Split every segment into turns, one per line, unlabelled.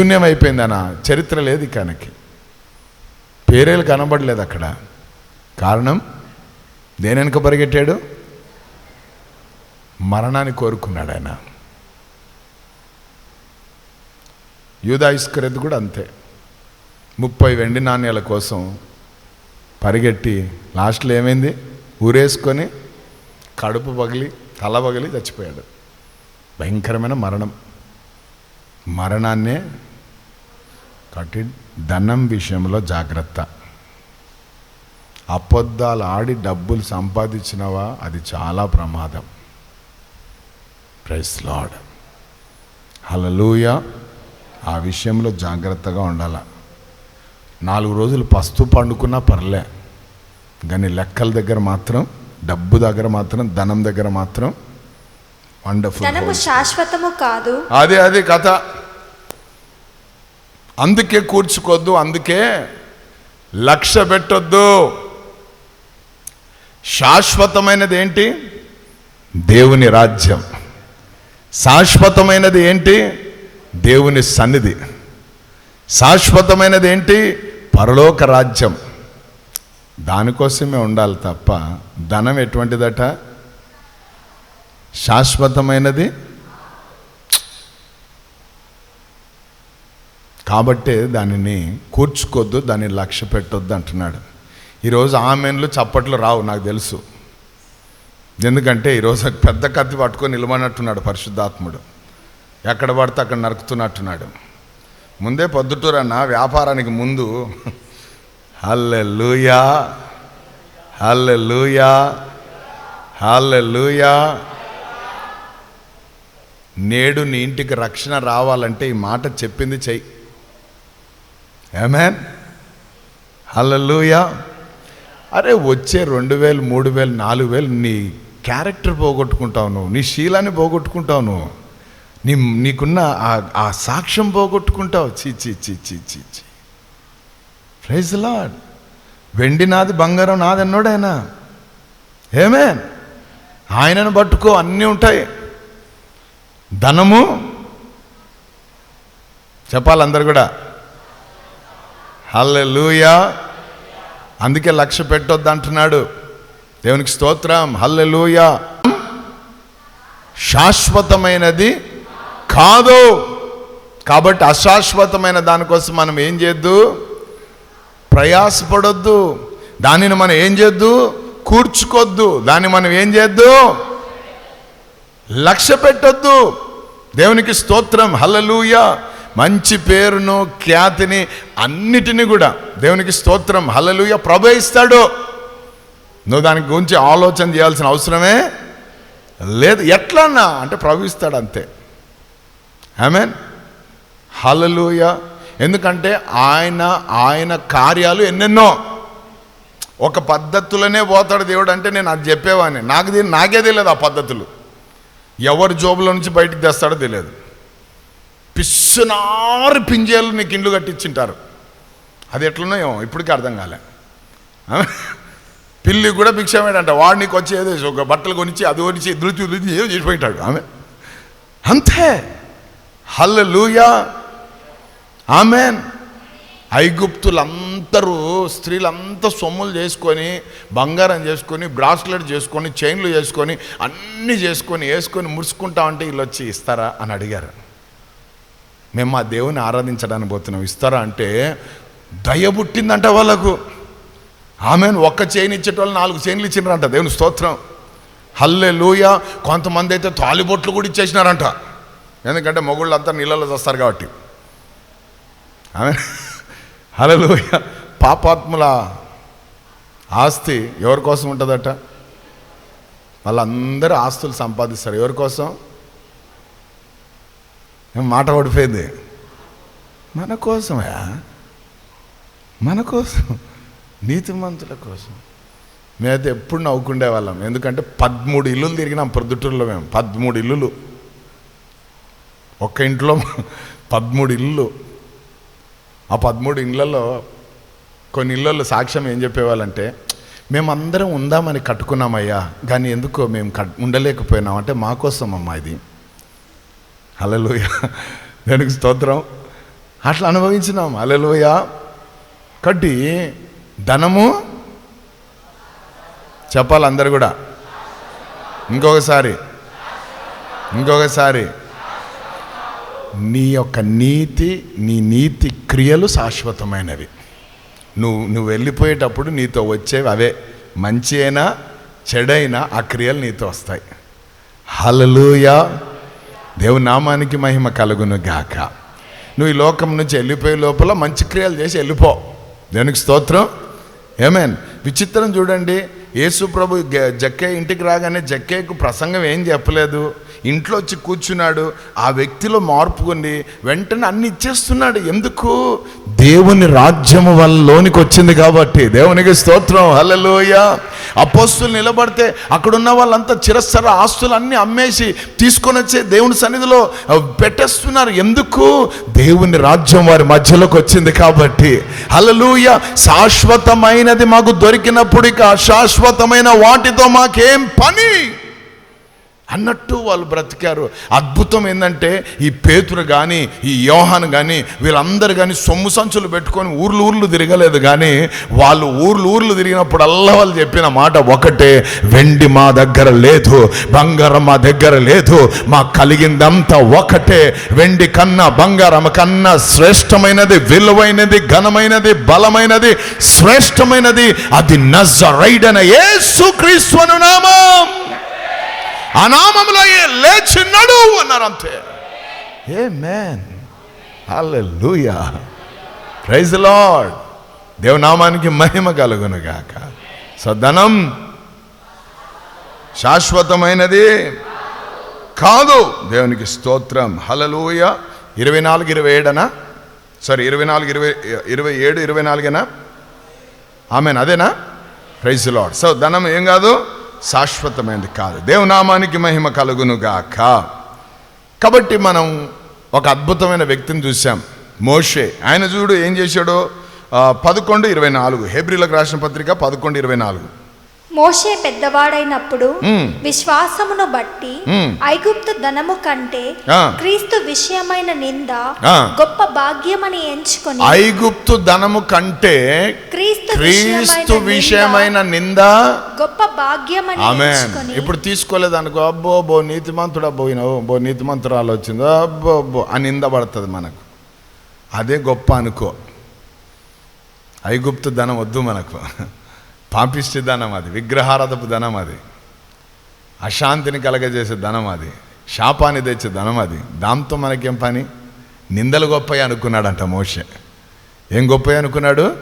శూన్యమైపోయింది అన్న చరిత్ర లేదు ఇకానికి పేరేలు కనబడలేదు అక్కడ. కారణం దేనెనక పరిగెట్టాడు? మరణాన్ని కోరుకున్నాడు ఆయన. యూదా కూడా అంతే. ముప్పై వెండి నాణ్యాల కోసం పరిగెట్టి లాస్ట్లో ఏమైంది? ఊరేసుకొని కడుపు పగిలి తల పగిలి చచ్చిపోయాడు. భయంకరమైన మరణం. మరణాన్నే కాబట్టి ధనం విషయంలో జాగ్రత్త. అబద్ధాలు ఆడి డబ్బులు సంపాదించినవా? అది చాలా ప్రమాదం. ప్రైస్ లాడ్ హలలుయ ఆ విషయంలో జాగ్రత్తగా ఉండాల. నాలుగు రోజులు పస్తు పండుకున్నా పర్లే. కానీ లెక్కల దగ్గర మాత్రం డబ్బు దగ్గర మాత్రం ధనం దగ్గర మాత్రం వండర్ఫుల్
శాశ్వతము కాదు.
అదే అదే కథ. అందుకే కూర్చుకోద్దు అందుకే లక్ష్య పెట్టొద్దు. శాశ్వతమైనది ఏంటి? దేవుని రాజ్యం. శాశ్వతమైనది ఏంటి? దేవుని సన్నిధి. శాశ్వతమైనది ఏంటి? పరలోక రాజ్యం. దానికోసమే ఉండాలి తప్ప ధనం ఎటువంటిదట? శాశ్వతమైనది కాబట్టే దానిని కూర్చుకోద్దు దాన్ని లక్ష్య పెట్టొద్దు అంటున్నాడు. ఈరోజు ఆమెన్లు చప్పట్లు రావు నాకు తెలుసు. ఎందుకంటే ఈరోజు పెద్ద కత్తి పట్టుకొని నిలబడినట్టున్నాడు పరిశుద్ధాత్ముడు. ఎక్కడ పడితే అక్కడ నరుకుతున్నట్టున్నాడు. ముందే పొద్దుటూరన్న వ్యాపారానికి ముందు హల్లె లూయా హల్లె లూయా హల్లె లూయా నేడు నీ ఇంటికి రక్షణ రావాలంటే ఈ మాట చెప్పింది చెయ్యి. ఏమేన్ హల్లెలూయా అరే వచ్చే రెండు వేలు మూడు వేలు నాలుగు వేలు నీ క్యారెక్టర్ పోగొట్టుకుంటావు నువ్వు నీ శీలాన్ని పోగొట్టుకుంటావు నువ్వు. నీ నీకున్న ఆ- సాక్ష్యం పోగొట్టుకుంటావు. చీ చీ చీ చీ చీ చీ ప్రైజ్ లాడ్ వెండి నాది బంగారం నాది అన్నాడైనా. ఏమే ఆయనను పట్టుకో అన్నీ ఉంటాయి. ధనము. చెప్పాలి అందరు కూడా. హల్లెలూయా. అందుకే లక్ష్య పెట్టొద్దు అంటున్నాడు దేవునికి స్తోత్రం. హల్లెలూయా. శాశ్వతమైనది కాదు. కాబట్టి అశాశ్వతమైన దానికోసం మనం ఏం చేయొద్దు ప్రయాసపడొద్దు. దానిని మనం ఏం చేయొద్దు కూర్చుకోద్దు. దాన్ని మనం ఏం చేయొద్దు లక్ష్య పెట్టొద్దు. దేవునికి స్తోత్రం. హల్లెలూయ. మంచి పేరును ఖ్యాతిని అన్నిటిని కూడా దేవునికి స్తోత్రం. హలలుయ ప్రభు ఇస్తాడు. నువ్వు దాని గురించి ఆలోచన చేయాల్సిన అవసరమే లేదు. ఎట్లన్నా అంటే ప్రభు ఇస్తాడు అంతే. ఆమెన్ హలలుయ ఎందుకంటే ఆయన ఆయన కార్యాలు ఎన్నెన్నో. ఒక పద్ధతులనే పోతాడు దేవుడు అంటే నేను అది చెప్పేవాడిని. నాకు దీని నాకే తెలియదు ఆ పద్ధతులు. ఎవరి జోబులో నుంచి బయటికి తెస్తాడో తెలియదు. పిస్సునారు పింజేలు నీకు ఇండ్లు కట్టించింటారు. అది ఎట్లనో ఏమో ఇప్పటికీ అర్థం కాలే. పిల్లి కూడా భిక్షమేడంట వాడు నీకు వచ్చి ఏదో ఒక బట్టలు కొనిచ్చి అది కొనిచ్చి దులిచి దులిచి ఏదో చేసిపోయింటాడు ఆమె. అంతే. హల్ లూయా ఆమెన్. ఐగుప్తులందరూ స్త్రీలంతా సొమ్ములు చేసుకొని బంగారం చేసుకొని బ్రాస్లెట్ చేసుకొని చైన్లు చేసుకొని అన్నీ చేసుకొని వేసుకొని ముడుచుకుంటామంటే వీళ్ళు వచ్చి ఇస్తారా అని అడిగారు. మేము మా దేవుని ఆరాధించడానికి పోతున్నాం. ఇస్తారా అంటే దయ పుట్టిందంట వాళ్ళకు. ఆమెను ఒక్క చైన్ ఇచ్చేటోళ్ళు నాలుగు చైన్లు ఇచ్చినారంట. దేవుని స్తోత్రం. హల్లే లూయ కొంతమంది అయితే తాలిబొట్లు కూడా ఇచ్చేసినారంట. ఎందుకంటే మొగుళ్ళు అంతా నీళ్ళలో చేస్తారు కాబట్టి. ఆమె లూయ పాపాత్ముల ఆస్తి ఎవరి కోసం ఉంటుందట? వాళ్ళందరూ ఆస్తులు సంపాదిస్తారు. ఎవరి కోసం? మాట పడిపోయింది? మన కోసమే మన కోసం. నీతిమంతుల కోసం. మేమైతే ఎప్పుడు నవ్వుకుండే వాళ్ళం. ఎందుకంటే పదమూడు ఇల్లులు తిరిగినాం ప్రొద్దుటూరులో మేము. పదమూడు ఇల్లులు. ఒక్క ఇంట్లో పదమూడు ఇల్లు ఆ పదమూడు ఇళ్ళల్లో కొన్ని ఇళ్ళల్లో సాక్ష్యం ఏం చెప్పేవాళ్ళంటే మేమందరం ఉందామని కట్టుకున్నామయ్యా. కానీ ఎందుకో మేము కట్ ఉండలేకపోయినాం. అంటే మా కోసం అమ్మా ఇది. అలలోయ దానికి స్తోత్రం. అట్లా అనుభవించినాం. అలలోయ కట్టి ధనము చెప్పాలి అందరు కూడా. ఇంకొకసారి. ఇంకొకసారి. నీ యొక్క నీతి నీ నీతి క్రియలు శాశ్వతమైనవి. నువ్వు నువ్వు వెళ్ళిపోయేటప్పుడు నీతో వచ్చేవి అవే. మంచి అయినా చెడైనా ఆ క్రియలు నీతో వస్తాయి. హలలుయా దేవుని నామానికి మహిమ కలుగును గాక. నువ్వు ఈ లోకం నుంచి వెళ్ళిపోయే లోపల మంచి క్రియలు చేసి వెళ్ళిపో. దేవునికి స్తోత్రం. ఏమేన్ విచిత్రం చూడండి. యేసు ప్రభు జక్కే ఇంటికి రాగానే జక్కేకు ప్రసంగం ఏం చెప్పలేదు. ఇంట్లో వచ్చి కూర్చున్నాడు ఆ వ్యక్తిలో మార్పు ఉంది వెంటనే అన్ని ఇచ్చేస్తున్నాడు. ఎందుకు? దేవుని రాజ్యము వల్ల లోనికి వచ్చింది కాబట్టి. దేవునికి స్తోత్రం. హలలోయ అపోస్తులు నిలబడితే అక్కడున్న వాళ్ళంతా చిరస్థర ఆస్తులు అన్నీ అమ్మేసి తీసుకొని వచ్చే దేవుని సన్నిధిలో పెట్టేస్తున్నారు. ఎందుకు? దేవుని రాజ్యం వారి మధ్యలోకి వచ్చింది కాబట్టి. హల్లెలూయ. శాశ్వతమైనది మాకు దొరికినప్పుడు ఇక అశాశ్వతమైన వాటితో మాకేం పని? అన్నట్టు వాళ్ళు బ్రతికారు. అద్భుతం ఏంటంటే ఈ పేతురు కానీ ఈ యోహాన్ కానీ వీళ్ళందరూ కానీ సొమ్ము సంచులు పెట్టుకొని ఊర్లు ఊర్లు తిరగలేదు కానీ వాళ్ళు ఊర్లు ఊర్లు తిరిగినప్పుడల్లా వాళ్ళు చెప్పిన మాట ఒకటే వెండి మా దగ్గర లేదు బంగారం మా దగ్గర లేదు మా కలిగిందంతా ఒకటే. వెండి కన్నా బంగారం కన్నా శ్రేష్టమైనది విలువైనది ఘనమైనది బలమైనది శ్రేష్టమైనది అది నజరైడన యేసు క్రీస్తు నామం. ఆ నామంలో ఏ లేచి నడు అన్నారు అంతే ఏ మ్యాన్ హల్లెలూయా ప్రైజ్ లార్డ్ దేవనామానికి మహిమ కలుగును గాక. సో ధనం శాశ్వతమైనది కాదు. దేవునికి స్తోత్రం. హల్లెలూయ ఇరవై నాలుగు ఇరవై ఏడనా సారీ ఇరవై నాలుగు ఇరవై ఇరవై ఏడు ఇరవై నాలుగేనా ఆమెన్ అదేనా ప్రైజ్ లార్డ్ సో ధనం ఏం కాదు? శాశ్వతమైనది కాదు. దేవునామానికి మహిమ కలుగును గాక. కాబట్టి మనం ఒక అద్భుతమైన వ్యక్తిని చూసాం మోషే. ఆయన చూడు ఏం చేశాడో? పదకొండు ఇరవై నాలుగు. హెబ్రిలకు రాసిన పత్రిక పదకొండు ఇరవై నాలుగు.
మోషే పెద్దవాడైనప్పుడు. విశ్వాసమును బట్టి. ఐగుప్తు ధనము కంటే. క్రీస్తు విషయమైన నింద. గొప్ప భాగ్యమని ఎంచుకొని
ఐగుప్తు ధనము కంటే
క్రీస్తు
క్రీస్తు
విషయమైన
నింద
గొప్ప భాగ్యమని
ఆమె ఇప్పుడు తీసుకోలేదు అనుకో అబ్బో బో నీతిమంతుడు పోయినావు బో నీతిమంతురాలు వచ్చిందో అబ్బో అబ్బో అని నింద పడుతుంది మనకు అదే గొప్ప అనుకో ఐగుప్తు ధనం వద్దు మనకు పాపిష్టి ధనం అది విగ్రహారథపు ధనం అది. అశాంతిని కలగజేసే ధనం అది శాపాన్ని తెచ్చే ధనం అది. దాంతో మనకేం పని? నిందలు గొప్పవి అనుకున్నాడంట మోషే. ఏం గొప్పవి అనుకున్నాడు?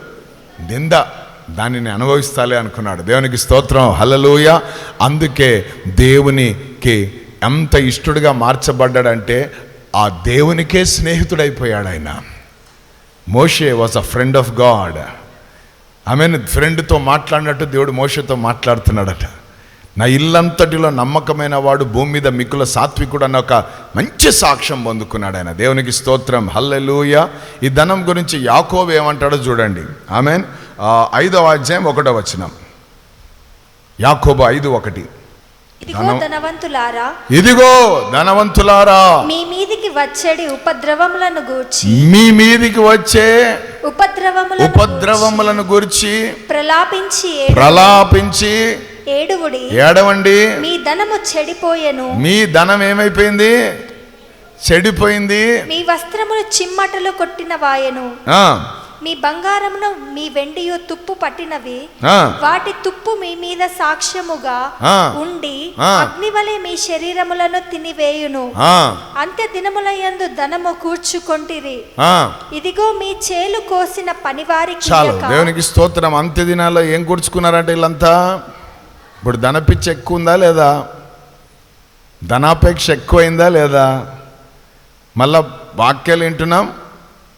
నింద. దానిని అనుభవిస్తాలే అనుకున్నాడు. దేవునికి స్తోత్రం. హలలోయ అందుకే దేవునికి ఎంత ఇష్టడుగా మార్చబడ్డాడంటే ఆ దేవునికే స్నేహితుడైపోయాడు ఆయన. మోషే was a friend of God. ఆమె ఫ్రెండ్తో మాట్లాడినట్టు దేవుడు మోషతో మాట్లాడుతున్నాడట. నా ఇల్లంతటిలో నమ్మకమైన వాడు భూమి మీద మిక్కుల సాత్వికుడు అన్న ఒక మంచి సాక్ష్యం పొందుకున్నాడు ఆయన. దేవునికి స్తోత్రం. హల్లెలూయ. ఈ ధనం గురించి యాకోబు ఏమంటాడో చూడండి. ఆమెన్. ఐదవ అధ్యాయం ఒకటో వచనం. యాకోబు ఐదు ఒకటి.
ఇదిగో
ధనం-
ధనవంతులారా
ఇదిగో ధనవంతులారా
మీ మీదికి వచ్చేడి ఉపద్రవములను గూర్చి.
మీ మీదికి వచ్చే
ఉపద్రవములను
ఉపద్రవములను గురించి
ప్రలాపించి
ప్రలాపించి
ఏడువుడి.
ఏడవండి.
మీ ధనము చెడిపోయెను.
మీ ధనం ఏమైపోయింది? చెడిపోయింది.
మీ వస్త్రములు చిమ్మటలు కొట్టిన వాయను. మీ బంగారమును మీ వెండియు తుప్పు పట్టినవి వాటి తుప్పు మీ మీద సాక్ష్యముగా. ఉండి. అగ్నివలే మీ శరీరములను తినివేయును. అంత్య దినములయందు ధనము కూర్చుకొంటిరి. ఇదిగో మీ చేలు కోసిన పనివారికి
చాలు. దేవునికి స్తోత్రం. అంత్య దినాల్లో ఏం కూర్చుకున్నారంటే వీళ్ళంతా? ఇప్పుడు ధనపిచ్చ ఎక్కువ ఉందా లేదా? ధనాపేక్ష ఎక్కువైందా లేదా? మళ్ళా వాక్యాలు వింటున్నాం.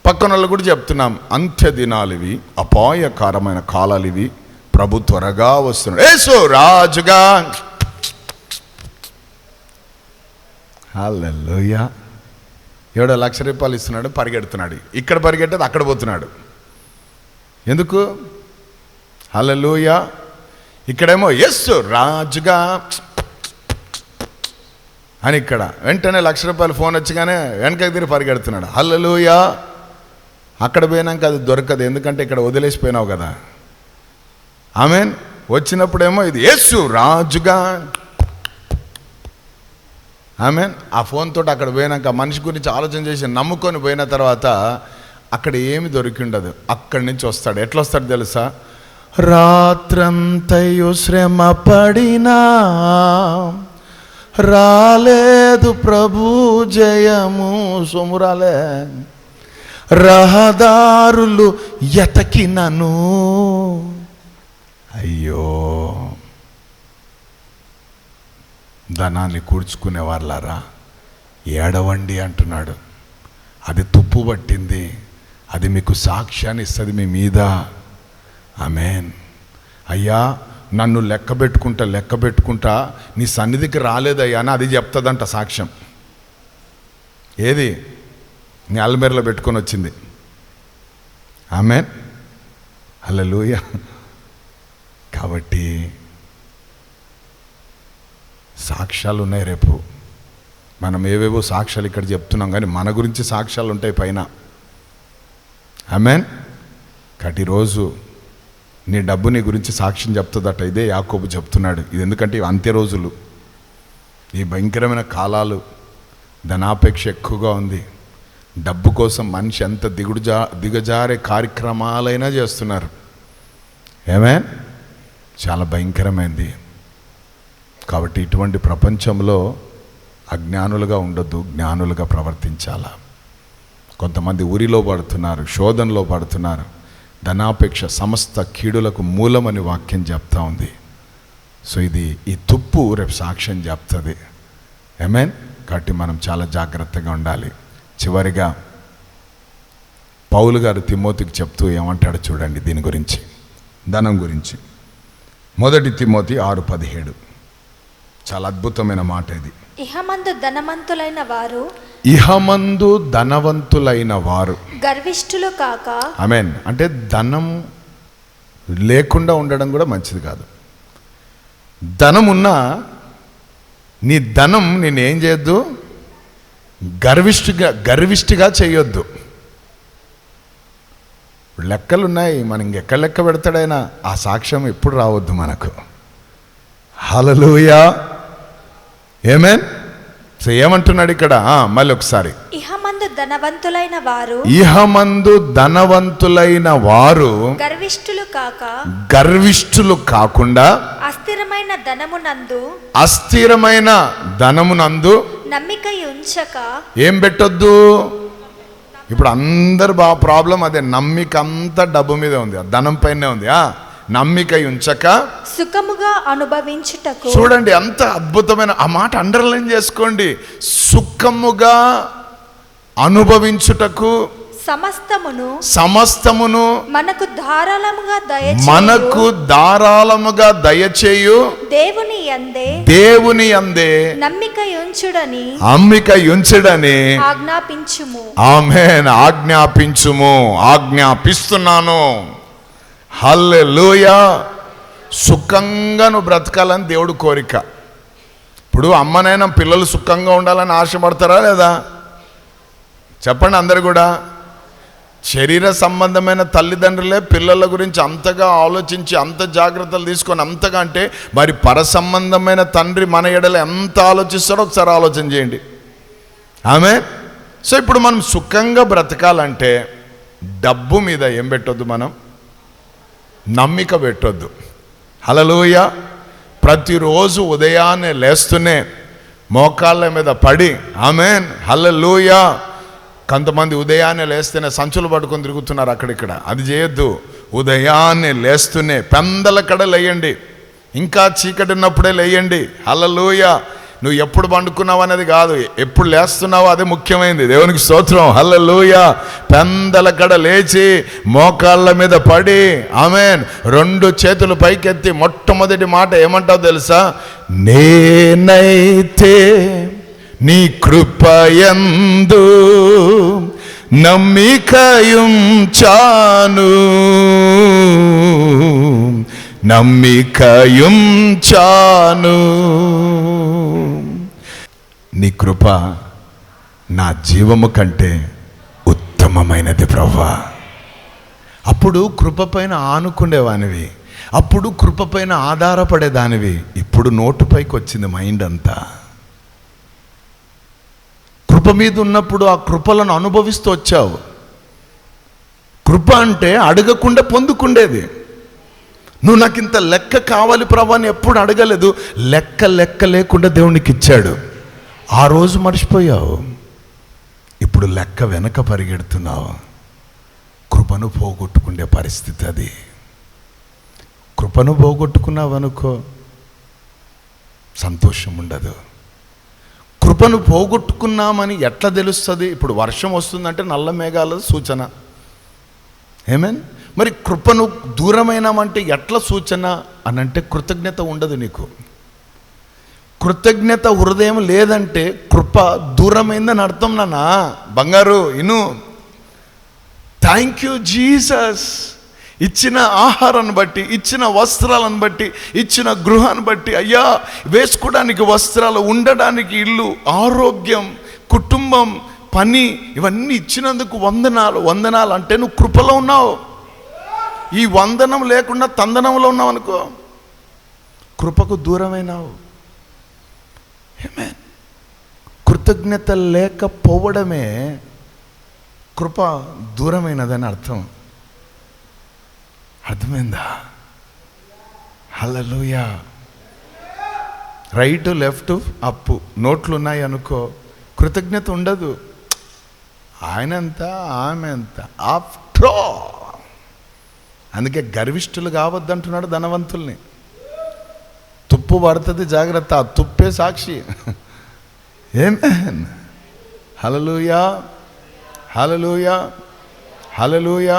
పక్కన కూడా చెప్తున్నాం. అంత్య దినాలు ఇవి అపాయకరమైన కాలాలు ఇవి ప్రభు త్వరగా వస్తున్నాడు. ఏసు రాజుగా! హల్లెలూయా! ఏడో లక్ష రూపాయలు ఇస్తున్నాడు పరిగెడుతున్నాడు. ఇక్కడ పరిగెట్టేది అక్కడ పోతున్నాడు. ఎందుకు? హల్లెలూయా! ఇక్కడేమో ఎస్ రాజుగా! అని ఇక్కడ. వెంటనే లక్ష రూపాయలు ఫోన్ వచ్చగానే వెనకకి తిరిగి పరిగెడుతున్నాడు. హల్లెలూయా! అక్కడ పోయినాక అది దొరకదు ఎందుకంటే ఇక్కడ వదిలేసిపోయినావు కదా. ఆమెన్? వచ్చినప్పుడేమో ఇది యేసు రాజుగా. ఆమెన్? ఆ ఫోన్ తోటి అక్కడ పోయినాక మనిషి గురించి ఆలోచన చేసి నమ్ముకొని పోయిన తర్వాత అక్కడ ఏమి దొరికి ఉండదు అక్కడి నుంచి వస్తాడు. ఎట్లా వస్తాడు తెలుసా? రాత్రంతయు శ్రమ పడినా రాలేదు ప్రభు జయము సొమ్ము రాలే. రహదారులు ఎతకినను. అయ్యో. ధనాన్ని కూర్చుకునే వాళ్ళారా? ఏడవండి అంటున్నాడు. అది తుప్పు పట్టింది. అది మీకు సాక్ష్యాన్ని ఇస్తుంది మీ మీద. అమేన్ అయ్యా నన్ను లెక్క పెట్టుకుంటా లెక్క పెట్టుకుంటా నీ సన్నిధికి రాలేదయ్యా అని అది చెప్తుందంట సాక్ష్యం. ఏది? నీ అల్మేరలో పెట్టుకొని వచ్చింది. ఆమెన్. హల్లెలూయా. కాబట్టి సాక్ష్యాలు ఉన్నాయి రేపు. మనం ఏవేవో సాక్ష్యాలు ఇక్కడ చెప్తున్నాం కానీ మన గురించి సాక్ష్యాలు ఉంటాయి పైన. ఆమెన్. కాబట్టి రోజు నీ డబ్బు నీ గురించి సాక్ష్యం చెప్తుందట. ఇదే యాకోబు చెప్తున్నాడు. ఇది ఎందుకంటే ఇవి అంత్య రోజులు. ఈ భయంకరమైన కాలాలు ధనాపేక్ష ఎక్కువగా ఉంది. డబ్బు కోసం మనిషి ఎంత దిగుడుజా దిగజారే కార్యక్రమాలైనా చేస్తున్నారు. ఏమే చాలా భయంకరమైంది. కాబట్టి ఇటువంటి ప్రపంచంలో అజ్ఞానులుగా ఉండొద్దు జ్ఞానులుగా ప్రవర్తించాలా. కొంతమంది ఊరిలో పడుతున్నారు శోధనలో పడుతున్నారు. ధనాపేక్ష సమస్త కీడులకు మూలమని వాక్యం చెప్తా ఉంది. సో ఇది ఈ తుప్పు రేపు సాక్ష్యం చెప్తుంది. ఏమేన్ కాబట్టి మనం చాలా జాగ్రత్తగా ఉండాలి. చివరిగా పౌలు గారు తిమోతికి చెప్తూ ఏమంటాడు చూడండి దీని గురించి ధనం గురించి. మొదటి తిమోతి ఆరు పదిహేడు. చాలా అద్భుతమైన మాట ఇది.
ఇహమందు ధనవంతులైన వారు
ఇహమందు ధనవంతులైన వారు.
గర్విష్ఠులు కాక
ఆమెన్ అంటే ధనం లేకుండా ఉండడం కూడా మంచిది కాదు. ధనం ఉన్నా నీ ధనం నేనేం చేయొద్దు? గర్విష్టిగా గర్విష్టిగా చేయొద్దు. లెక్కలు ఉన్నాయి మనం ఇంకెక్కడ లెక్క పెడతాడైనా ఆ సాక్ష్యం ఎప్పుడు రావద్దు మనకు. హలలుయా ఏమేన్ సో ఏమంటున్నాడు ఇక్కడ మళ్ళీ ఒకసారి.
ఇహమందు ధనవంతులైన వారు
ఇహమందు ధనవంతులైన వారు
గర్విష్ఠులు కాక
గర్విష్ఠులు కాకుండా
అస్థిరమైన ధనమునందు
అస్థిరమైన ధనమునందు
నమ్మిక ఉంచక
ఏం పెట్టొద్దు? ఇప్పుడు అందరు బా ప్రాబ్లం అదే. నమ్మిక అంతా డబ్బు మీద ఉంది. ధనం పైనే ఉంది. ఆ? నమ్మిక ఉంచక
సుఖముగా అనుభవించుటకు.
చూడండి అంత అద్భుతమైన ఆ మాట అండర్లైన్ చేసుకోండి. సుఖముగా అనుభవించుటకు
సమస్తమును
సమస్తమును
మనకు ధారాళముగా దయచేయు.
మనకు ధారాళముగా దయచేయు.
దేవుని యందే
దేవుని అందే
నమ్మిక ఉంచుడని
అమ్మిక ఉంచడని
ఆజ్ఞాపించుము.
ఆమెన్. ఆజ్ఞాపించుము. ఆజ్ఞాపిస్తున్నాను. హల్లెలూయా. సుఖంగా నువ్వు బ్రతకాలని దేవుడు కోరిక. ఇప్పుడు అమ్మనైనా పిల్లలు సుఖంగా ఉండాలని ఆశపడతారా లేదా? చెప్పండి అందరు కూడా. శరీర సంబంధమైన తల్లిదండ్రులే పిల్లల గురించి అంతగా ఆలోచించి అంత జాగ్రత్తలు తీసుకొని అంతగా అంటే మరి పర సంబంధమైన తండ్రి మన ఎడలు ఎంత ఆలోచిస్తాడో ఒకసారి ఆలోచన చేయండి. ఆమె సో ఇప్పుడు మనం సుఖంగా బ్రతకాలంటే డబ్బు మీద ఏం పెట్టొద్దు మనం? నమ్మిక పెట్టొద్దు. హలలోయ ప్రతిరోజు ఉదయాన్నే లేస్తూనే మోకాళ్ళ మీద పడి ఆమెన్ హలలోయ కొంతమంది ఉదయాన్నే లేస్తేనే సంచులు పట్టుకొని తిరుగుతున్నారు అక్కడిక్కడ. అది చేయొద్దు. ఉదయాన్నే లేస్తూనే పెందల కడ లేయండి. ఇంకా చీకటి ఉన్నప్పుడే లేయండి. హలలోయ నువ్వు ఎప్పుడు పండుకున్నావు అనేది కాదు. ఎప్పుడు లేస్తున్నావో అదే ముఖ్యమైనది దేవునికి స్తోత్రం. హల్లెలూయ. పెందల కడ లేచి మోకాళ్ళ మీద పడి ఆమెన్. రెండు చేతులు పైకెత్తి మొట్టమొదటి మాట ఏమంటావు తెలుసా? నేనైతే నీ కృపయందు నమ్మికయుంచాను నమ్మికయుంచాను నీ కృప నా జీవము కంటే ఉత్తమమైనది ప్రభా అప్పుడు కృప పైన ఆనుకునేవానివి. అప్పుడు కృప పైన ఆధారపడేదానివి. ఇప్పుడు నోటుపైకి వచ్చింది మైండ్ అంతా. కృప మీద ఉన్నప్పుడు ఆ కృపలను అనుభవిస్తూ వచ్చావు. కృప అంటే అడగకుండా పొందుకుండేది. నువ్వు నాకు ఇంత లెక్క కావాలి ప్రభా అని ఎప్పుడు అడగలేదు. లెక్క లెక్క లేకుండా దేవునికి ఇచ్చాడు ఆ రోజు మర్చిపోయావు. ఇప్పుడు లెక్క వెనక పరిగెడుతున్నావు. కృపను పోగొట్టుకునే పరిస్థితి అది. కృపను పోగొట్టుకున్నావు అనుకో సంతోషం ఉండదు. కృపను పోగొట్టుకున్నామని ఎట్లా తెలుస్తుంది? ఇప్పుడు వర్షం వస్తుందంటే నల్ల మేఘాల సూచన. ఏమేన్ మరి కృపను దూరమైనామంటే ఎట్లా సూచన అనంటే కృతజ్ఞత ఉండదు నీకు. కృతజ్ఞత హృదయం లేదంటే కృప దూరమైందని అర్థం నానా బంగారు ఇను. Thank you Jesus. ఇచ్చిన ఆహారాన్ని బట్టి ఇచ్చిన వస్త్రాలను బట్టి ఇచ్చిన గృహాన్ని బట్టి అయ్యా వేసుకోవడానికి వస్త్రాలు ఉండడానికి ఇల్లు ఆరోగ్యం కుటుంబం పని ఇవన్నీ ఇచ్చినందుకు వందనాలు వందనాలు. అంటే నువ్వు కృపలో ఉన్నావు. ఈ వందనం లేకుండా తందనంలో ఉన్నావు అనుకో కృపకు దూరమైనావు. కృతజ్ఞత లేకపోవడమే కృప దూరమైనదని అర్థం. అర్థమైందా? హలలుయా రైట్ లెఫ్ట్ అప్పు నోట్లు ఉన్నాయి అనుకో కృతజ్ఞత ఉండదు. ఆయనంత ఆమె అంత ఆఫ్టర్ అందుకే గర్విష్ఠులు కావద్దంటున్నాడు ధనవంతుల్ని. తుప్పు పడుతుంది జాగ్రత్త ఆ తుప్పే సాక్షి. ఏమేన్ హలలుయా హలలుయా హలలుయా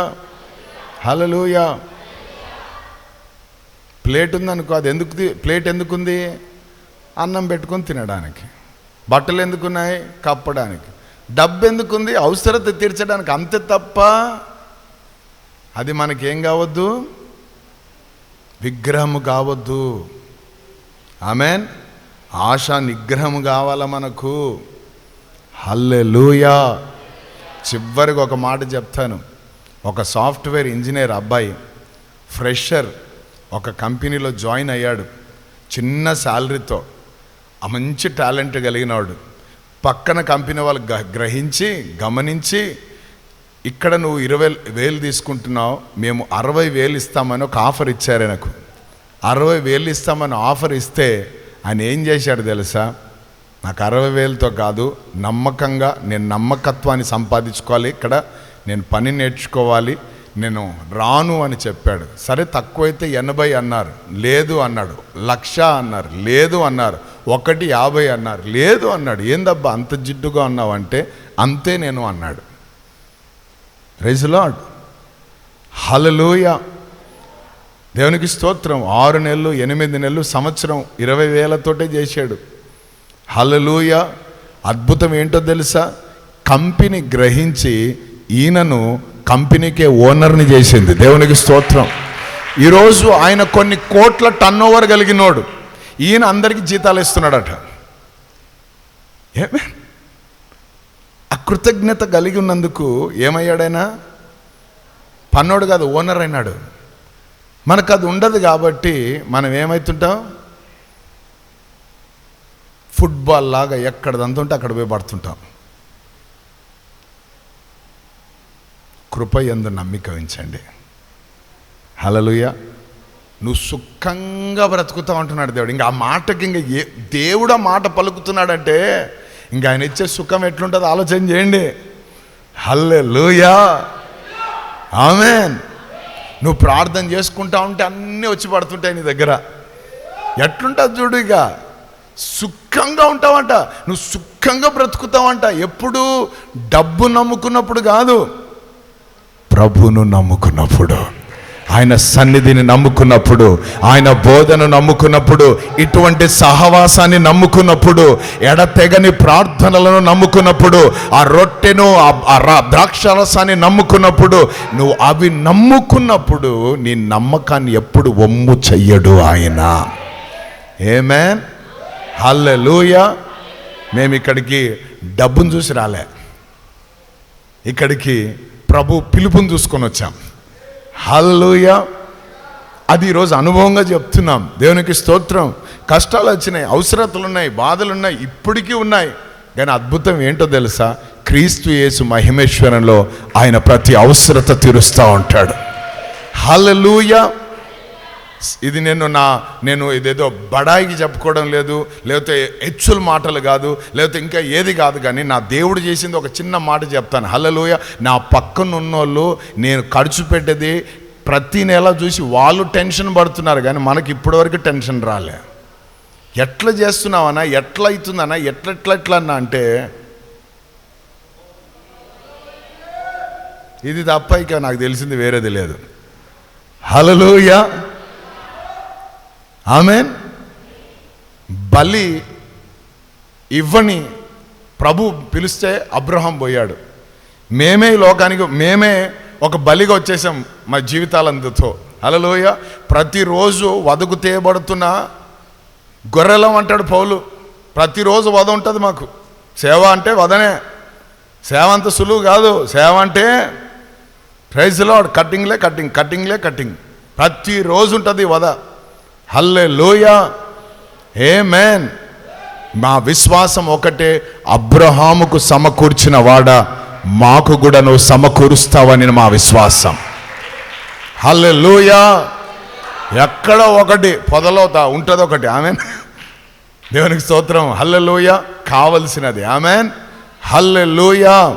హలలుయా ప్లేట్ ఉందనుకో అది ఎందుకు ప్లేట్ ఎందుకుంది? అన్నం పెట్టుకొని తినడానికి. బట్టలు ఎందుకున్నాయి? కప్పడానికి. డబ్బు ఎందుకుంది అవసరత తీర్చడానికి. అంతే తప్ప అది మనకేం కావద్దు? విగ్రహము కావద్దు. ఆమెన్? ఆశ నిగ్రహము కావాల మనకు? హల్లెలూయా. చివరికి ఒక మాట చెప్తాను. ఒక సాఫ్ట్వేర్ ఇంజనీర్ అబ్బాయి ఫ్రెషర్ ఒక కంపెనీలో జాయిన్ అయ్యాడు. చిన్న శాలరీతో. మంచి టాలెంట్ కలిగినవాడు. పక్కన కంపెనీ వాళ్ళు గ- గ్రహించి గమనించి ఇక్కడ నువ్వు ఇరవై వేలు తీసుకుంటున్నావు మేము అరవై వేలు ఇస్తామని ఒక ఆఫర్ ఇచ్చారు నాకు. అరవై వేలు ఇస్తామని ఆఫర్ ఇస్తే ఆయన ఏం చేశాడు తెలుసా? నాకు అరవై వేలతో కాదు నమ్మకంగా నేను నమ్మకత్వాన్ని సంపాదించుకోవాలి ఇక్కడ నేను పని నేర్చుకోవాలి నేను రాను అని చెప్పాడు. సరే తక్కువైతే ఎనభై అన్నారు. లేదు అన్నాడు. లక్ష అన్నారు. లేదు అన్నారు. ఒకటి యాభై అన్నారు. లేదు అన్నాడు. ఏందబ్బా అంత జిడ్డుగా ఉన్నావంటే అంతే నేను అన్నాడు. ప్రైజ్ లాడ్ హలలోయ దేవునికి స్తోత్రం. ఆరు నెలలు ఎనిమిది నెలలు సంవత్సరం ఇరవై వేలతోటే చేశాడు. హలలోయ అద్భుతం ఏంటో తెలుసా? కంపెనీ గ్రహించి ఈయనను కంపెనీకే ఓనర్ని చేసింది. దేవునికి స్తోత్రం. ఈరోజు ఆయన కొన్ని కోట్ల టర్న్ ఓవర్ కలిగినోడు. ఈయన అందరికీ జీతాలు ఇస్తున్నాడట. ఏమే? అకృతజ్ఞత కలిగి ఉన్నందుకు ఏమయ్యాడైనా? పన్నోడు కాదు ఓనర్ అయినాడు. మనకు అది ఉండదు కాబట్టి మనం ఏమవుతుంటాం ఫుట్బాల్ లాగా ఎక్కడదంత ఉంటే అక్కడ పోయి పడుతుంటాం. కృప ఎందు నమ్మిక ఉంచండి. హలలుయ నువ్వు సుఖంగా బ్రతుకుతావు అంటున్నాడు దేవుడు. ఇంకా ఆ మాటకి ఇంకా ఏ దేవుడు ఆ మాట పలుకుతున్నాడంటే ఇంకా ఆయన ఇచ్చే సుఖం ఎట్లుంటుందో ఆలోచన చేయండి. హల్లెలూయా. ఆమెన్. నువ్వు ప్రార్థన చేసుకుంటా ఉంటే అన్నీ వచ్చి పడుతుంటాయి నీ దగ్గర. ఎట్లుంటుంది చూడు ఇక. సుఖంగా ఉంటావంట. నువ్వు సుఖంగా బ్రతుకుతావంట. ఎప్పుడు డబ్బు నమ్ముకున్నప్పుడు కాదు ప్రభును నమ్ముకున్నప్పుడు. ఆయన సన్నిధిని నమ్ముకున్నప్పుడు ఆయన బోధను నమ్ముకున్నప్పుడు ఇటువంటి సహవాసాన్ని నమ్ముకున్నప్పుడు ఎడతెగని ప్రార్థనలను నమ్ముకున్నప్పుడు ఆ రొట్టెను ఆ- రా- ద్రాక్షరసాన్ని నమ్ముకున్నప్పుడు నువ్వు అవి నమ్ముకున్నప్పుడు నీ నమ్మకాన్ని ఎప్పుడు ఒమ్ము చెయ్యడు ఆయన. ఏమేన్ హల్లెలూయ మేము ఇక్కడికి డబ్బును చూసి రాలే. ఇక్కడికి ప్రభు పిలుపుని చూసుకొని వచ్చాం. హల్లూయ అది ఈరోజు అనుభవంగా చెప్తున్నాం. దేవునికి స్తోత్రం. కష్టాలు వచ్చినాయి అవసరతలు ఉన్నాయి బాధలు ఉన్నాయి ఇప్పటికీ ఉన్నాయి. కానీ అద్భుతం ఏంటో తెలుసా? క్రీస్తు యేసు మహిమేశ్వరంలో ఆయన ప్రతి అవసరత తీరుస్తూ ఉంటాడు. హలలుయా ఇది నేను నా నేను ఇదేదో బడాయికి చెప్పుకోవడం లేదు లేకపోతే హెచ్చుల మాటలు కాదు లేకపోతే ఇంకా ఏది కాదు కానీ నా దేవుడు చేసింది ఒక చిన్న మాట చెప్తాను. హలలోయ నా పక్కన ఉన్నోళ్ళు నేను ఖర్చు పెట్టేది ప్రతి నెల చూసి వాళ్ళు టెన్షన్ పడుతున్నారు కానీ మనకి ఇప్పటివరకు టెన్షన్ రాలే. ఎట్లా చేస్తున్నావన్నా ఎట్లా అవుతుందన్నా ఎట్లా ఎట్లా ఎట్లా అన్నా అంటే ఇది తప్ప ఇక నాకు తెలిసింది వేరేది లేదు. హలలోయ ఆమె బలి ఇవ్వని ప్రభు పిలిస్తే అబ్రహం పోయాడు. మేమే లోకానికి మేమే ఒక బలిగా వచ్చేసాం మా జీవితాలందుతో అలలోయ ప్రతిరోజు వదకు తీయబడుతున్న గొర్రెలం అంటాడు పౌలు. ప్రతిరోజు వద ఉంటుంది మాకు. సేవ అంటే వదనే సేవ అంత సులువు కాదు. సేవ అంటే ప్రైజ్లో కట్టింగ్లే కట్టింగ్ కట్టింగ్లే కట్టింగ్. ప్రతిరోజు ఉంటుంది వద హల్లే లోయ ఏ మేన్ మా విశ్వాసం ఒకటే అబ్రహాముకు సమకూర్చిన వాడ మాకు కూడా నువ్వు సమకూరుస్తావని మా విశ్వాసం. హల్లే ఎక్కడ ఒకటి పొదలవుతా ఉంటుంది ఒకటి. ఆమెన్ దేవునికి స్తోత్రం. హల్లెలూయ. కావలసినది. Amen hallelujah.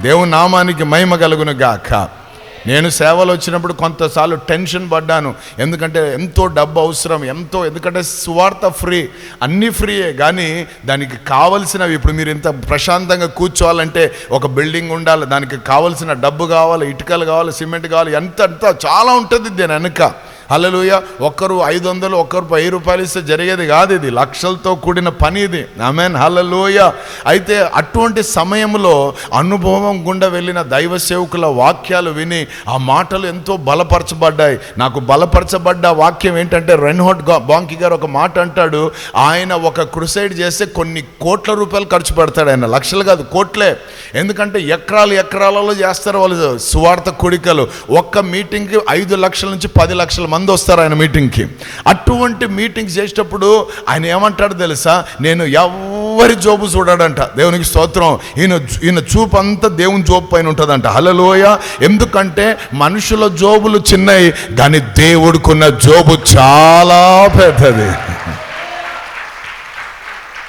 దేవుని నామానికి మహిమ కలుగును గాక. నేను సేవలు వచ్చినప్పుడు కొంతసార్లు టెన్షన్ పడ్డాను. ఎందుకంటే ఎంతో డబ్బు అవసరం ఎంతో ఎందుకంటే సువార్త ఫ్రీ అన్నీ ఫ్రీయే. కానీ దానికి కావలసినవి ఇప్పుడు మీరు ఇంత ప్రశాంతంగా కూర్చోవాలంటే ఒక బిల్డింగ్ ఉండాలి దానికి కావలసిన డబ్బు కావాలి ఇటుకలు కావాలి సిమెంట్ కావాలి ఎంత ఎంత చాలా ఉంటుంది దీని వెనుక. అల్లలుయ ఒక్కరు ఐదు వందలు ఒక్కరు వెయ్యి రూపాయలు ఇస్తే జరిగేది కాదు ఇది. లక్షలతో కూడిన పని ఇది. ఆమెన్ హలలోయ అయితే అటువంటి సమయంలో అనుభవం గుండా వెళ్ళిన దైవ సేవకుల వాక్యాలు విని ఆ మాటలు ఎంతో బలపరచబడ్డాయి. నాకు బలపరచబడ్డ వాక్యం ఏంటంటే రెన్హోట్ బాంకి గారు ఒక మాట అంటాడు. ఆయన ఒక క్రుసైడ్ చేస్తే కొన్ని కోట్ల రూపాయలు ఖర్చు పెడతాడు ఆయన. లక్షలు కాదు కోట్లే. ఎందుకంటే ఎకరాలు ఎకరాలలో చేస్తారు వాళ్ళు. సువార్త కుడికలు. ఒక్క మీటింగ్కి ఐదు లక్షల నుంచి పది లక్షల మంది వస్తారు ఆయన మీటింగ్కి అటువంటి మీటింగ్ చేసేటప్పుడు ఆయన ఏమంటాడు తెలుసా? నేను ఎవరి జోబు చూడాడంట. దేవునికి స్తోత్రం. ఈయన ఈయన చూపు అంతా దేవుని జోబు పైన ఉంటుందంట. హలలోయ ఎందుకంటే మనుషుల జోబులు చిన్నవి కానీ దేవుడికున్న జోబు చాలా పెద్దది.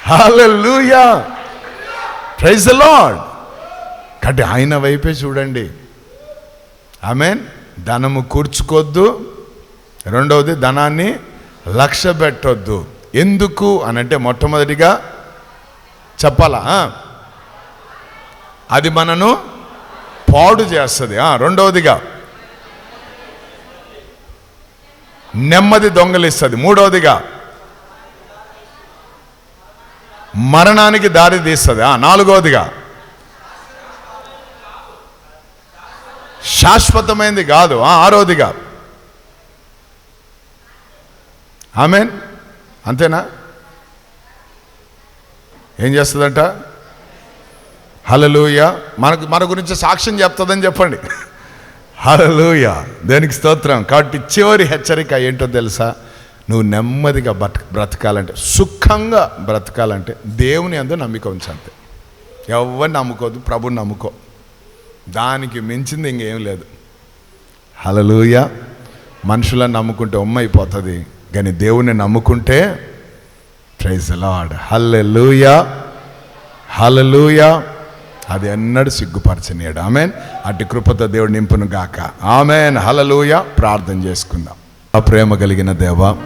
హలలుయా ప్రైజ్ ద కాబట్టి ఆయన వైపే చూడండి. ఐ మీన్ ధనము కూర్చుకోద్దు. రెండవది ధనాన్ని లక్ష్య పెట్టొద్దు ఎందుకు అని అంటే మొట్టమొదటిగా చెప్పాలా? అది మనను పాడు చేస్తుంది. రెండవదిగా నెమ్మది దొంగలిస్తుంది. మూడవదిగా మరణానికి దారి తీస్తుంది. నాలుగవదిగా శాశ్వతమైనది కాదు. ఆరోదిగా ఆమెన్? అంతేనా? ఏం చేస్తుందంట? హలలుయ మనకు మన గురించి సాక్ష్యం చెప్తుందని చెప్పండి. హలలుయ దేనికి స్తోత్రం? కాబట్టి చివరి హెచ్చరిక ఏంటో తెలుసా? నువ్వు నెమ్మదిగా బతక బ్రతకాలంటే సుఖంగా బ్రతకాలంటే దేవుని అందు నమ్మిక ఉంచంతే. ఎవరు నమ్ముకోదు ప్రభుని నమ్ముకో. దానికి మించింది ఇంకేం లేదు. హలలుయ మనుషులను నమ్ముకుంటే ఉమ్మైపోతుంది. కానీ దేవుని నమ్ముకుంటే ప్రైజ్ లాడ్ హల్లెలూయా. హల్లెలూయా. అది ఎన్నడూ సిగ్గుపరచనీయడు. ఆమెన్. అటు కృపతో దేవుడు నింపును గాక. ఆమెన్. హల్లెలూయ. ప్రార్థన చేసుకుందాం. ఆ ప్రేమ కలిగిన దేవ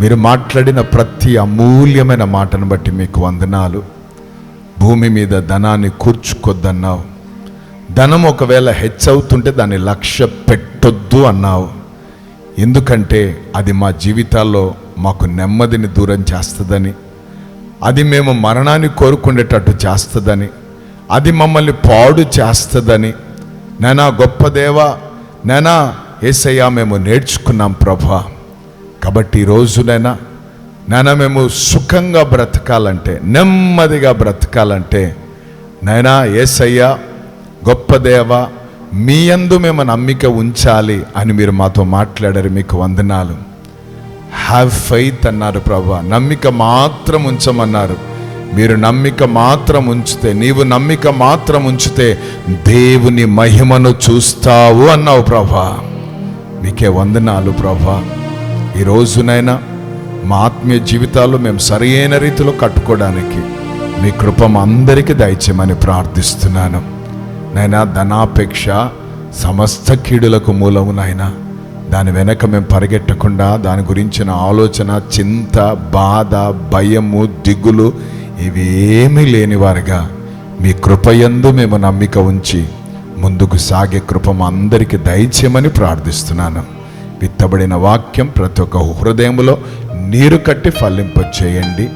మీరు మాట్లాడిన ప్రతి అమూల్యమైన మాటను బట్టి మీకు వందనాలు. భూమి మీద ధనాన్ని కూర్చుకొద్దన్నావు. ధనం ఒకవేళ హెచ్చవుతుంటే దాన్ని లక్ష్య పెట్టొద్దు అన్నావు. ఎందుకంటే అది మా జీవితాల్లో మాకు నెమ్మదిని దూరం చేస్తుందని అది మేము మరణాన్ని కోరుకునేటట్టు చేస్తుందని అది మమ్మల్ని పాడు చేస్తుందని. నేనా గొప్ప దేవా నేనా ఏసయ్యా మేము నేర్చుకున్నాం ప్రభా. కాబట్టి ఈరోజునైనా రోజునైనా మేము సుఖంగా బ్రతకాలంటే నెమ్మదిగా బ్రతకాలంటే నైనా ఏసయ్యా గొప్ప దేవ మీ యందు మేము నమ్మిక ఉంచాలి అని మీరు మాతో మాట్లాడారు. మీకు వందనాలు. హ్యావ్ ఫెయిత్ అన్నారు ప్రభా. నమ్మిక మాత్రం ఉంచమన్నారు. మీరు నమ్మిక మాత్రం ఉంచితే నీవు నమ్మిక మాత్రం ఉంచితే దేవుని మహిమను చూస్తావు అన్నావు ప్రభా. మీకే వందనాలు ప్రభా. ఈ రోజునైనా మా ఆత్మీయ జీవితాలు మేము సరైన రీతిలో కట్టుకోవడానికి మీ కృప అందరికీ దయచేయమని ప్రార్థిస్తున్నాను. నైనా ధనాపేక్ష సమస్త కీడులకు మూలము నాయన. దాని వెనక మేము పరిగెట్టకుండా దాని గురించిన ఆలోచన చింత బాధ భయము దిగులు ఇవేమీ లేనివారుగా లేని మీ కృపయందు మేము నమ్మిక ఉంచి ముందుకు సాగే కృప మా అందరికీ దయచేయమని ప్రార్థిస్తున్నాను. విత్తబడిన వాక్యం ప్రతి ఒక్క హృదయంలో నీరు కట్టి ఫలింపచేయండి.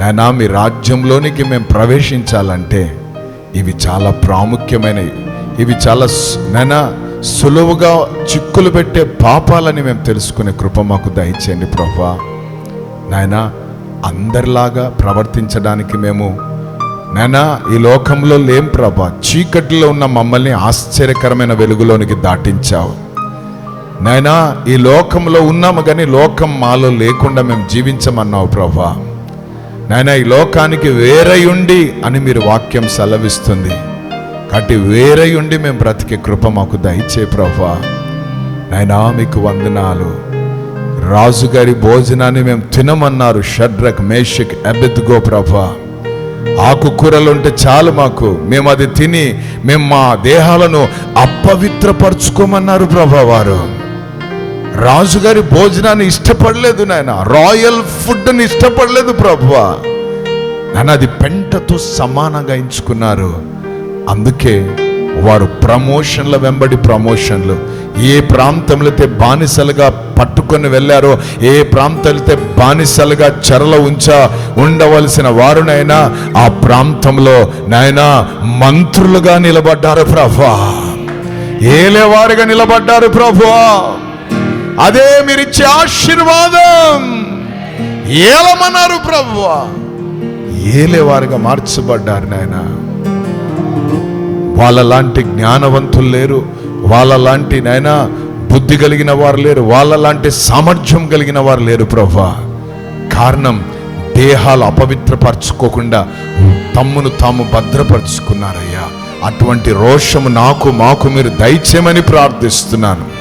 నాయనా మీ రాజ్యంలోనికి మేము ప్రవేశించాలంటే ఇవి చాలా ప్రాముఖ్యమైనవి. ఇవి చాలా నైనా సులువుగా చిక్కులు పెట్టే పాపాలని మేము తెలుసుకునే కృప మాకు దయచేయండి ప్రభా. నాయనా అందరిలాగా ప్రవర్తించడానికి మేము నాయనా ఈ లోకంలో లేం ప్రభా. చీకటిలో ఉన్న మమ్మల్ని ఆశ్చర్యకరమైన వెలుగులోనికి దాటించావు. నాయనా ఈ లోకంలో ఉన్నాము కానీ లోకం మాలో లేకుండా మేము జీవించమన్నావు ప్రభా. నాయనా ఈ లోకానికి వేరయుండి అని మీరు వాక్యం సెలవిస్తుంది. కాబట్టి వేరయుండి మేము బ్రతికే కృప మాకు దయచే ప్రభా. నాయనా మీకు వందనాలు. రాజుగారి భోజనాన్ని మేము తినమన్నారు షడ్రక్ మేషక్ అబెద్గో ప్రభా. ఆకుకూరలు ఉంటే చాలు మాకు. మేము అది తిని మేము మా దేహాలను అపవిత్రపరుచుకోమన్నారు ప్రభా వారు. రాజుగారి భోజనాన్ని ఇష్టపడలేదు నాయన. రాయల్ ఫుడ్ని ఇష్టపడలేదు ప్రభువా. నన్ను అది పెంటతో సమానంగా ఎంచుకున్నారు. అందుకే వారు ప్రమోషన్ల వెంబడి ప్రమోషన్లు. ఏ ప్రాంతంలో అయితే బానిసలుగా పట్టుకొని వెళ్ళారో ఏ ప్రాంతాలైతే బానిసలుగా చెరల ఉంచా ఉండవలసిన వారునైనా ఆ ప్రాంతంలో నాయనా మంత్రులుగా నిలబడ్డారు ప్రభా ఏలేవారుగా నిలబడ్డారు ప్రభువా. అదే మీరిచ్చే ఆశీర్వాదం. ఏలమన్నారు ప్రభువా. ఏలేవారుగా మార్చబడ్డారు నాయన. వాళ్ళలాంటి జ్ఞానవంతులు లేరు. వాళ్ళలాంటి నాయన బుద్ధి కలిగిన వారు లేరు. వాళ్ళలాంటి సామర్థ్యం కలిగిన వారు లేరు ప్రభా కారణం దేహాలు అపవిత్రపరచుకోకుండా తమ్మును తాము భద్రపరుచుకున్నారయ్యా. అటువంటి రోషము నాకు మాకు మీరు దయచేయమని ప్రార్థిస్తున్నాను.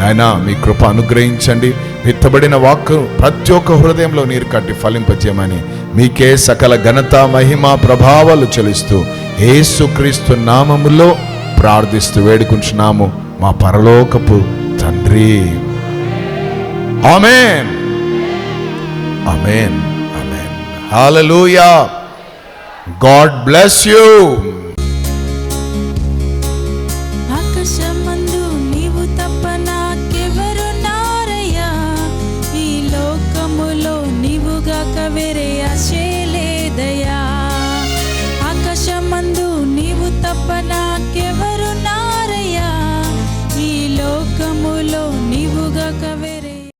నాయనా మీ కృప అనుగ్రహించండి. విత్తబడిన వాక్కు ప్రతి ఒక్క హృదయంలో నీరు కట్టి ఫలింపచేయమని మీకే సకల ఘనత మహిమ ప్రభావాలు చెల్లిస్తూ ఏసుక్రీస్తు నామములో ప్రార్థిస్తూ వేడుకుంటున్నాము. మా పరలోకపు తండ్రి. Amen. Amen. Amen. Hallelujah. God bless you.